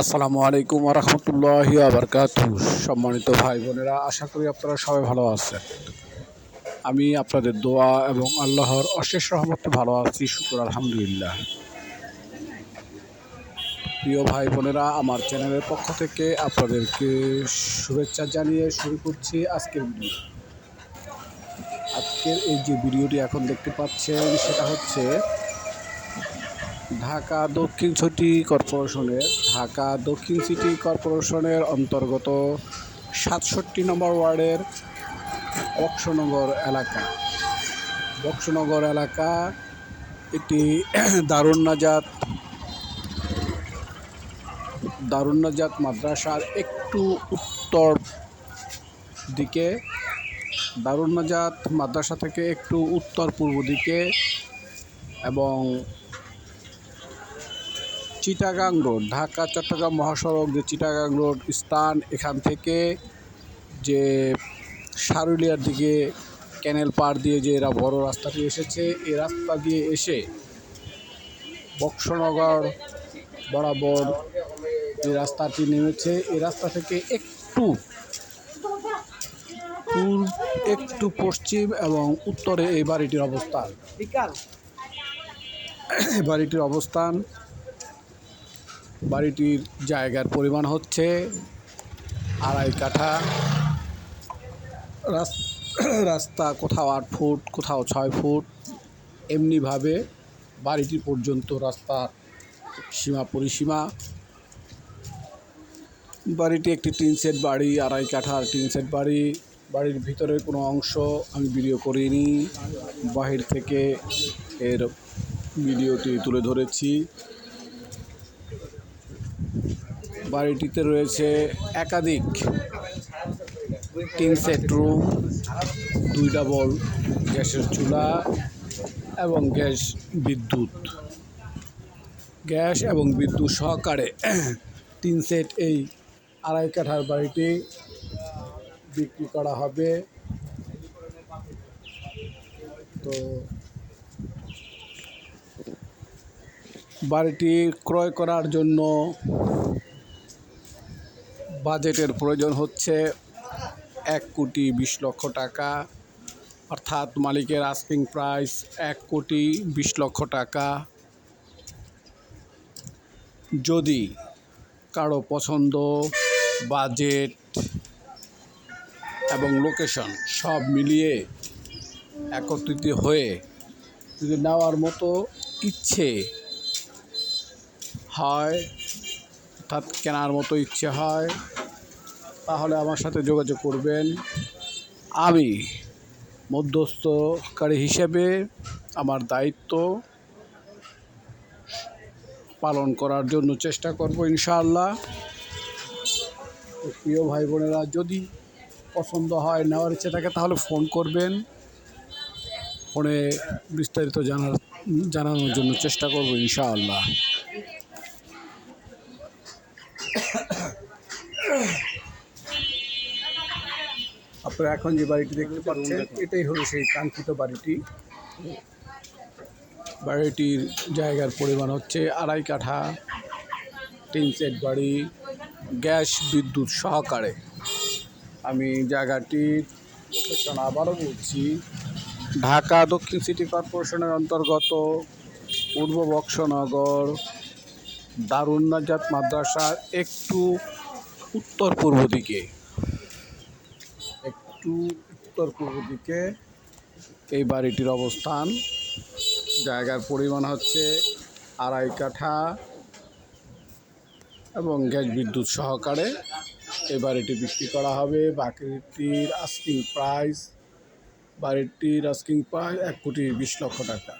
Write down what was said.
আসসালামু আলাইকুম রহমতুল্লাহি আবরকাত সম্মানিত ভাই বোনেরা, আশা করি আপনারা সবাই ভালো আছেন। আমি আপনাদের দোয়া এবং আল্লাহর অশেষ রহমতে ভালো আছি, শুক্র আলহামদুলিল্লাহ। প্রিয় ভাই বোনেরা, আমার চ্যানেলের পক্ষ থেকে আপনাদেরকে শুভেচ্ছা জানিয়ে শুরু করছি আজকের ভিডিও। আজকের এই যে ভিডিওটি এখন দেখতে পাচ্ছেন, সেটা হচ্ছে ঢাকা দক্ষিণ সিটি কর্পোরেশনের, ঢাকা দক্ষিণ সিটি কর্পোরেশনের অন্তর্গত সাতষট্টি নম্বর ওয়ার্ডের বক্সনগর এলাকা। বক্সনগর এলাকা এটি দারুন্নাজাত দারুন্নাজাত মাদ্রাসার একটু উত্তর দিকে দারুন্নাজাত মাদ্রাসা থেকে একটু উত্তর পূর্ব দিকে এবং চিটাগাং রোড ঢাকা চট্টগ্রাম মহাসড়ক যে চিটাগাং রোড স্থান এখান থেকে যে সারুলিয়ার দিকে ক্যানেল পার দিয়ে যে এরা বড় রাস্তাটি এসেছে এই রাস্তা দিয়ে এসে বক্সনগর বরাবর যে রাস্তাটি নেমেছে এই রাস্তা থেকে একটু পূর্ব একটু পশ্চিম এবং উত্তরে এই বাড়িটির অবস্থান। এই বাড়িটির অবস্থান বাড়িটির জায়গার পরিমাণ হচ্ছে আড়াই কাঠা। রাস্তা কোথাও আট ফুট, কোথাও ছয় ফুট। এমনিভাবে বাড়িটি পর্যন্ত রাস্তার সীমা পরিসীমা। বাড়িটি একটি টিন সেট বাড়ি, আড়াই কাঠার টিন সেট বাড়ি। বাড়ির ভিতরের কোনো অংশ আমি ভিডিও করিনি। বাহির থেকে এর ভিডিওটি তুলে ধরেছি। বাড়িটিতে রয়েছে একাধিক তিন সেট রুম দুই ডাবল গ্যাসের চুলা এবং গ্যাস বিদ্যুৎ। গ্যাস এবং বিদ্যুৎ সহকারে তিন সেট এই আড়াই কাঠার বাড়িটি বিক্রি করা হবে। তো বাড়িটি ক্রয় করার জন্য বাজেটের প্রয়োজন হচ্ছে এক কোটি বিশ লক্ষ টাকা, অর্থাৎ মালিকের আস্কিং প্রাইস এক কোটি বিশ লক্ষ টাকা। যদি কারও পছন্দ, বাজেট এবং লোকেশন সব মিলিয়ে একত্রিত হয়ে যদি নেওয়ার মতো ইচ্ছে হয় অর্থাৎ কেনার মতো ইচ্ছে হয়, তাহলে আমার সাথে যোগাযোগ করবেন। আমি মধ্যস্থকারী হিসেবে আমার দায়িত্ব পালন করার জন্য চেষ্টা করব ইনশাআল্লাহ। প্রিয় ভাই বোনেরা, যদি পছন্দ হয়, নেওয়ার ইচ্ছে থাকে, তাহলে ফোন করবেন। ফোনে বিস্তারিত জানার, জানানোর জন্য চেষ্টা করব ইনশাআল্লাহ। আপনারা এখন যে বাড়িটি দেখতে পাচ্ছেন, এটাই হলো সেই কাঙ্ক্ষিত বাড়িটি। বাড়িটির জায়গার পরিমাণ হচ্ছে আড়াই কাঠা, তিন সেট বাড়ি, গ্যাস বিদ্যুৎ সহকারে। আমি জায়গাটির লোকেশন আবারও বলছি, ঢাকা দক্ষিণ সিটি কর্পোরেশনের অন্তর্গত পূর্ব বক্সনগর দারুন্নাজাত মাদ্রাসার একটু উত্তর পূর্ব দিকে। একটু উত্তর পূর্ব দিকে এই বাড়িটির অবস্থান। জায়গার পরিমাণ হচ্ছে আড়াই কাঠা এবং গ্যাস বিদ্যুৎ সহকারে এই বাড়িটি বিক্রি করা হবে। বাকিটির আস্কিং প্রাইস বাড়িটির আস্কিং প্রাইস এক কোটি বিশ লক্ষ টাকা।